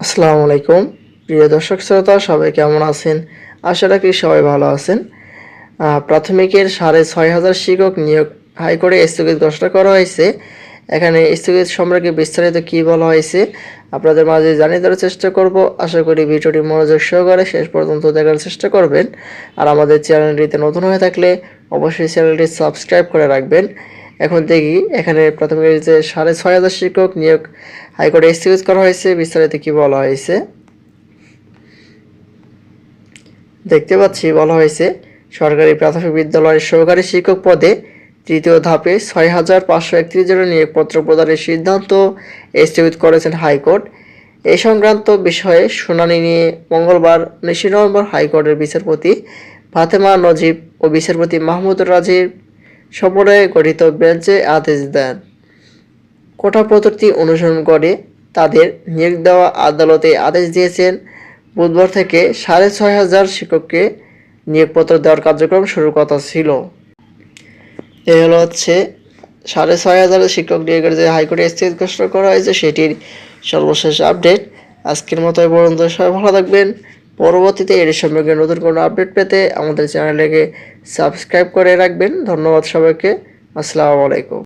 আসসালামু আলাইকুম। প্রিয় দর্শক শ্রোতা, সবাই কেমন আছেন? আশা রাখি সবাই ভালো আছেন। প্রাথমিকের সাড়ে ছয় হাজার শিক্ষক নিয়োগ হাইকোর্টে স্থগিত ঘোষণা করা হয়েছে। এখানে স্থগিত সম্পর্কে বিস্তারিত কি বলা হয়েছে, আপনাদের মাঝে জানিয়ে দেওয়ার চেষ্টা করব। আশা করি ভিডিওটি মনোযোগ সহকারে শেষ পর্যন্ত দেখার চেষ্টা করবেন। আর আমাদের চ্যানেলটিতে নতুন হয়ে থাকলে অবশ্যই চ্যানেলটি সাবস্ক্রাইব করে রাখবেন। এখন দেখি, এখানে প্রথমে যে সাড়ে ছয় হাজার শিক্ষক নিয়োগ হাইকোর্টে স্থগিত করা হয়েছে, বিস্তারিত কি বলা হয়েছে? দেখতে পাচ্ছি, বলা হয়েছে, সরকারি প্রাথমিক বিদ্যালয়ের সহকারী শিক্ষক পদে তৃতীয় ধাপে ছয় হাজার পাঁচশো একত্রিশ জনের নিয়োগপত্র প্রদানের সিদ্ধান্ত স্থগিত করেছেন হাইকোর্ট। এই সংক্রান্ত বিষয়ে শুনানি নিয়ে মঙ্গলবার উনিশে নভেম্বর হাইকোর্টের বিচারপতি ফাতেমা নজিব ও বিচারপতি মাহমুদুর রাজির সমন্বয়ে গঠিত বেঞ্চে আদেশ দেন। কোটা পদ্ধতি অনুসরণ করে তাদের নিয়োগ দেওয়া আদালতে আদেশ দিয়েছেন, বুধবার থেকে সাড়ে ছয় হাজার শিক্ষককে নিয়োগপত্র দেওয়ার কার্যক্রম শুরুর কথা ছিল। এ হলো হচ্ছে, সাড়ে ছয় হাজার শিক্ষক নিয়োগের যে হাইকোর্টে স্থির ঘোষণা করা হয়েছে, সেটির সর্বশেষ আপডেট। আজকের মতো পর্যন্ত সবাই ভালো থাকবেন। পরবর্তীতে এর সম্পর্কে নতুন কোনো আপডেট পেতে আমাদের চ্যানেলটাকে সাবস্ক্রাইব করে রাখবেন। ধন্যবাদ সবাইকে। আসসালামু আলাইকুম।